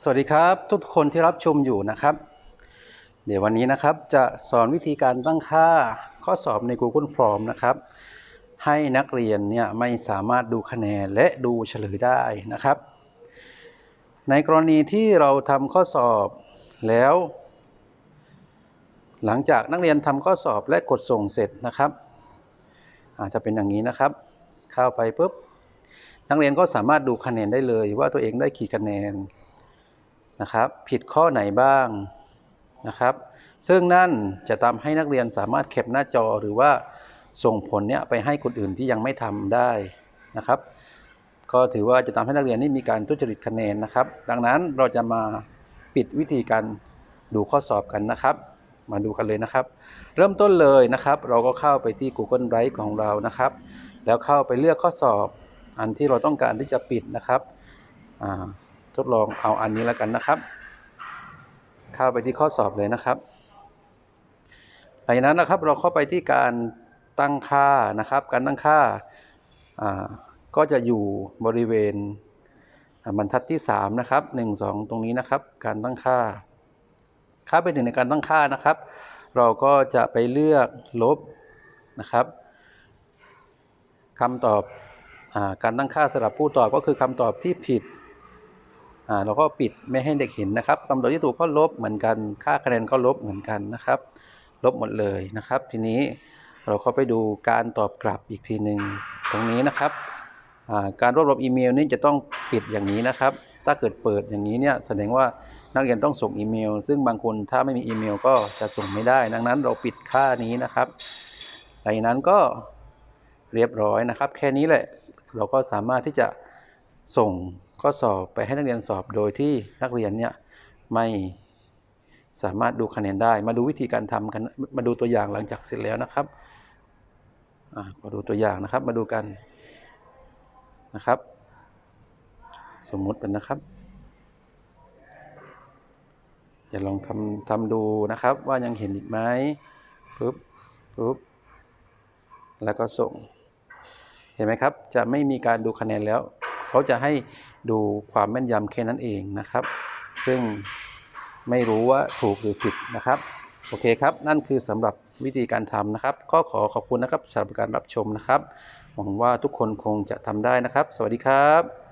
สวัสดีครับทุกคนที่รับชมอยู่นะครับ เดี๋ยววันนี้นะครับจะสอนวิธีการตั้งค่าข้อสอบใน Google Form นะครับ ให้นักเรียนเนี่ยไม่สามารถดูคะแนนและดูเฉลยได้นะครับ ในกรณีที่เราทำข้อสอบแล้ว หลังจากนักเรียนทำข้อสอบและกดส่งเสร็จนะครับ อาจจะเป็นอย่างนี้นะครับ เข้าไปปุ๊บนักเรียนก็สามารถดูคะแนนได้เลย ว่าตัวเองได้กี่คะแนน นะครับ ผิดข้อไหนบ้างนะครับ ซึ่งนั่นจะทำให้นักเรียนสามารถแคปหน้าจอหรือว่าส่งผลเนี้ยไปให้คนอื่นที่ยังไม่ทำได้นะครับ ก็ถือว่าจะทำให้นักเรียนนี่มีการทุจริตคะแนนนะครับ ดังนั้นเราจะมาปิดวิธีการดูข้อสอบกันนะครับ มาดูกันเลยนะครับ เริ่มต้นเลยนะครับ เราก็เข้าไปที่ Google Drive ของเรานะครับ แล้วเข้าไปเลือกข้อสอบอันที่เราต้องการที่จะปิดนะครับอ่า ทดลองเอาอันนี้แล้วกันนะครับ เข้าไปที่ข้อสอบเลยนะครับหลังจากนั้นนะครับเราเข้าไปที่การตั้งค่านะครับ การตั้งค่าก็จะอยู่บริเวณบรรทัดที่ 3 นะครับ 1 2 ตรงนี้นะครับ การตั้งค่าเข้าไปถึงในการตั้งค่านะครับ เราก็จะไปเลือกลบนะครับคำตอบอการตั้งค่าสำหรับผู้ตอบก็คือคำตอบที่ผิด เราก็ปิดไม่ให้เด็กเห็นนะครับคำตอบที่ถูกก็ลบเหมือนกัน ค่าคะแนนก็ลบเหมือนกันนะครับ ลบหมดเลยนะครับ ทีนี้เราก็ไปดูการตอบกลับอีกทีหนึ่งตรงนี้นะครับการรวบรวมอีเมลนี่จะต้องปิดอย่างนี้นะครับ ถ้าเกิดเปิดอย่างนี้เนี่ยแสดงว่านักเรียนต้องส่งอีเมล ซึ่งบางคนถ้าไม่มีอีเมลก็จะส่งไม่ได้ ดังนั้นเราปิดค่านี้นะครับหลังนั้นก็เรียบร้อยนะครับ แค่นี้แหละเราก็สามารถที่จะส่ง ข้อสอบไปให้นักเรียนสอบโดยที่นักเรียนเนี่ยไม่สามารถดูคะแนนได้ มาดูวิธีการทำกัน มาดูตัวอย่างหลังจากเสร็จแล้วนะครับมาดูตัวอย่างนะครับ มาดูกันนะครับ สมมุติเป็นนะครับอย่าลองทำทำดูนะครับ ว่ายังเห็นอีกไหมปุ๊บปุ๊บแล้วก็ส่ง เห็นไหมครับ จะไม่มีการดูคะแนนแล้ว เขาจะให้ดูความแม่นยำแค่นั้นเองนะครับ ซึ่งไม่รู้ว่าถูกหรือผิดนะครับ โอเคครับ นั่นคือสำหรับวิธีการทำนะครับ ก็ขอขอบคุณนะครับสำหรับการรับชมนะครับหวังว่าทุกคนคงจะทำได้นะครับ สวัสดีครับ